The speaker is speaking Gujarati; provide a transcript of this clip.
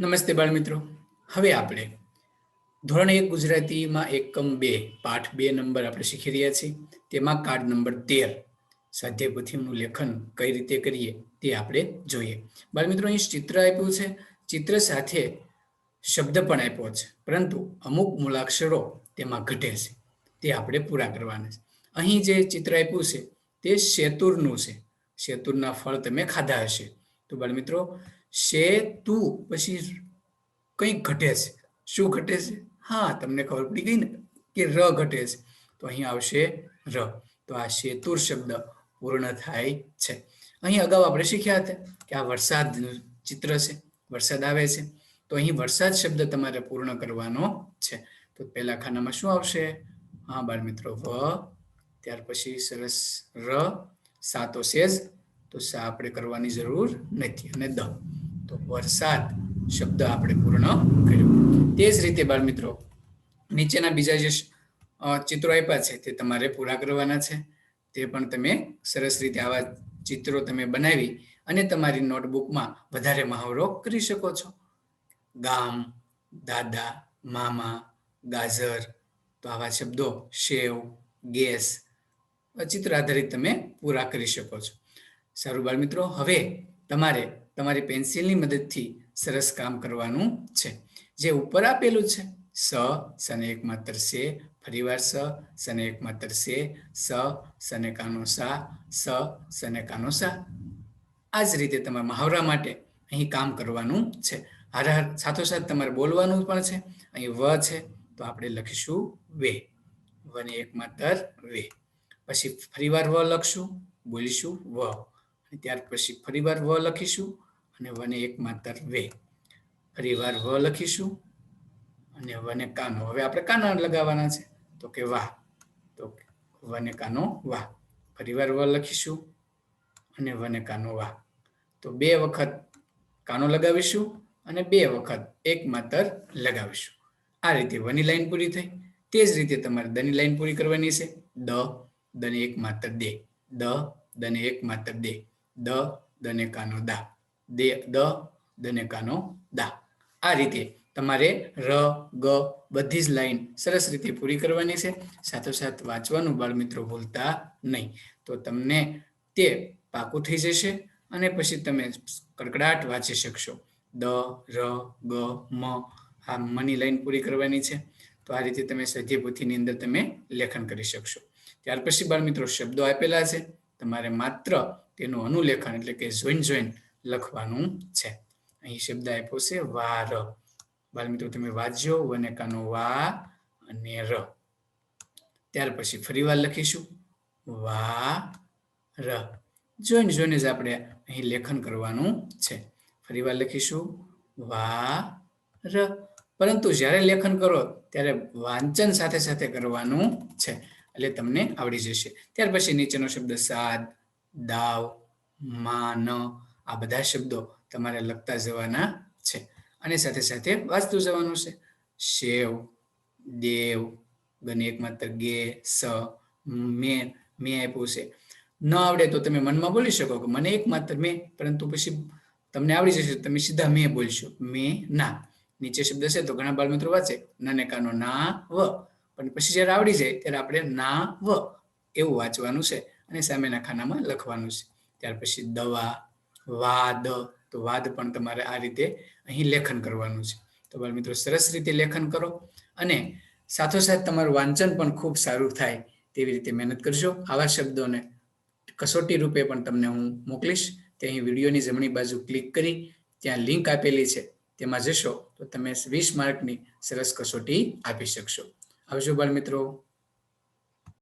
નમસ્તે બાળમિત્રો. હવે આપણે ધોરણ એક ગુજરાતીમાં એકમ બે, પાઠ બે નંબર આપણે શીખી રહ્યા છીએ. તેમાં કાર્ડ નંબર તેર સ્વાધ્યાય લેખન કઈ રીતે કરીએ તે આપણે જોઈએ. બાળમિત્રો, અહીં ચિત્ર આપ્યું છે. ચિત્ર સાથે શબ્દ પણ આપ્યો છે, પરંતુ અમુક મૂળાક્ષરો તેમાં ઘટે છે. તે આપણે પૂરા કરવાના છે. અહીં જે ચિત્ર આપ્યું છે તે શેતુરનું છે. શેતુરના ફળ તમે ખાધા હશે. તો બાળમિત્રો શેતુ પછી કંઈક ઘટે છે? શું ઘટે છે? હા, તમને ખબર પડી ગઈ ને કે ર ઘટે છે. તો અહીં આવશે ર. તો આ શેતુર શબ્દ પૂર્ણ થાય છે. અહીં અગાઉ આપણે શીખ્યા હતા કે આ વરસાદનું ચિત્ર છે. વરસાદ આવે છે. તો અહીં વરસાદ શબ્દ તમારે પૂર્ણ કરવાનો છે. તો પહેલા ખાનામાં શું આવશે? હા, બાળ મિત્રો, વ. ત્યાર પછી સરસ ર. સાતો સેજ. તો સા આપણે કરવાની જરૂર નથી. અને દ. તો વરસાદ શબ્દ આપણે પૂર્ણ કર્યો. તે જ રીતે બાળ મિત્રો નીચેના બીજા જે ચિત્રો આપ્યા છે તે તમારે પૂરા કરવાના છે. તે પણ તમે સરસ રીતે આવા ચિત્રો તમે બનાવી અને તમારી નોટબુકમાં વધારે મહાવરો કરી શકો છો. ગામ, દાદા, મામા, ગાજર, તો આવા શબ્દો શેવ ગેસ ચિત્ર આધારિત તમે પૂરા કરી શકો છો. સારું બાળ મિત્રો હવે તમારે તમારી પેન્સિલની મદદથી સરસ કામ કરવાનું છે. જે ઉપર આપેલું છે. સ સને એક માત્ર સે, ફરીવાર સ સને એક માત્ર સે, સ સને કાનો સા, સ સને કાનો સા. આ જ રીતે તમારા મહાવરા માટે અહીં કામ કરવાનું છે. હર હર સાથોસાથ તમારે બોલવાનું પણ છે. અહીં વ છે, તો આપણે લખીશું વે. વને એક માત્ર વે. પછી ફરીવાર વ લખશું, બોલીશું વ. ત્યાર પછી ફરીવાર વ લખીશું અને વને એક માત્ર વે. ફરીવાર વ લખીશું અને વને કાનો. હવે આપણે કાનો લગાવવાના છે. તો કે વાહ તો વને કાનો વાહ ફરીવાર વ લખીશું અને વને કાનો વાહ તો બે વખત કાનો લગાવીશું અને બે વખત એક માત્ર લગાવીશું. આ રીતે વની લાઈન પૂરી થઈ. તે જ રીતે તમારે દની લાઈન પૂરી કરવાની છે. દ, દને એક માત્ર દે. દ, દને એક માત્ર દે. દ, દને કાનો દા. દે, દ, દને કાનો, દા. આ રીતે તમારે ર, ગ બધી જ લાઈન સરસ રીતે પૂરી કરવાની છે. સાથોસાથ વાંચવાનું બાળમિત્રો ભૂલતા નહીં. તો તમને તે પાકું થઈ જશે અને પછી તમે કડકડાટ વાંચી શકશો. દ, ર, ગ, મ. આ મની લાઈન પૂરી કરવાની છે. તો આ રીતે તમે સ્વાધ્યાય અંદર તમે લેખન કરી શકશો. ત્યાર પછી બાળમિત્રો શબ્દો આપેલા છે. તમારે માત્ર તેનું અનુલેખન એટલે કે જોઈન જોઈન લખવાનું છે. અહીં શબ્દ આપ્યો છે વાર. બાલમિત્રો તમે વાંચજો વનેકાનો વા અને ર. ત્યાર પછી ફરી વાર લખીશું વા ર. જોઈને જોઈને જ આપણે અહીં લેખન કરવાનું છે. ફરી વાર લખીશું વા ર. પરંતુ જ્યારે લેખન કરો ત્યારે વાંચન સાથે સાથે કરવાનું છે. એટલે તમને આવડી જશે. ત્યાર પછી નીચેનો શબ્દ સાદ, દાવ, માન આ બધા શબ્દો તમારે લખતા જવાના છે. અને સાથે સાથે વાંચતું જવાનું છે. શેવ, દેવ ગને એક માત્ર ગે, સ, મેં મેં આપ્યું છે. ન આવડે તો તમે મનમાં બોલી શકો કે મને એક માત્ર મેં, પરંતુ પછી તમને આવડી જશે તમે સીધા મેં બોલશો. મેં ના. નીચે શબ્દ છે તો ઘણા બાળમિત્રો વાંચે. નને કાનો ના વ. પણ પછી જ્યારે આવડી જાય ત્યારે આપણે ના વ એવું વાંચવાનું છે અને સામેના ખાનામાં લખવાનું છે. ત્યાર પછી દવા વાદ, તો વાદ પણ તમારે આ રીતે અહીં લેખન કરવાનું છે. તો બાળ મિત્રો સરસ રીતે લેખન કરો અને સાથોસાથ તમારું વાંચન પણ ખૂબ સારું થાય તેવી રીતે મહેનત કરજો. આવા શબ્દોને કસોટી રૂપે પણ તમને હું મોકલીશ. તે અહીં વિડીયોની જમણી બાજુ ક્લિક કરી ત્યાં લિંક આપેલી છે, તેમાં જશો તો તમે વીસ માર્કની સરસ કસોટી આપી શકશો. આવજો બાળ મિત્રો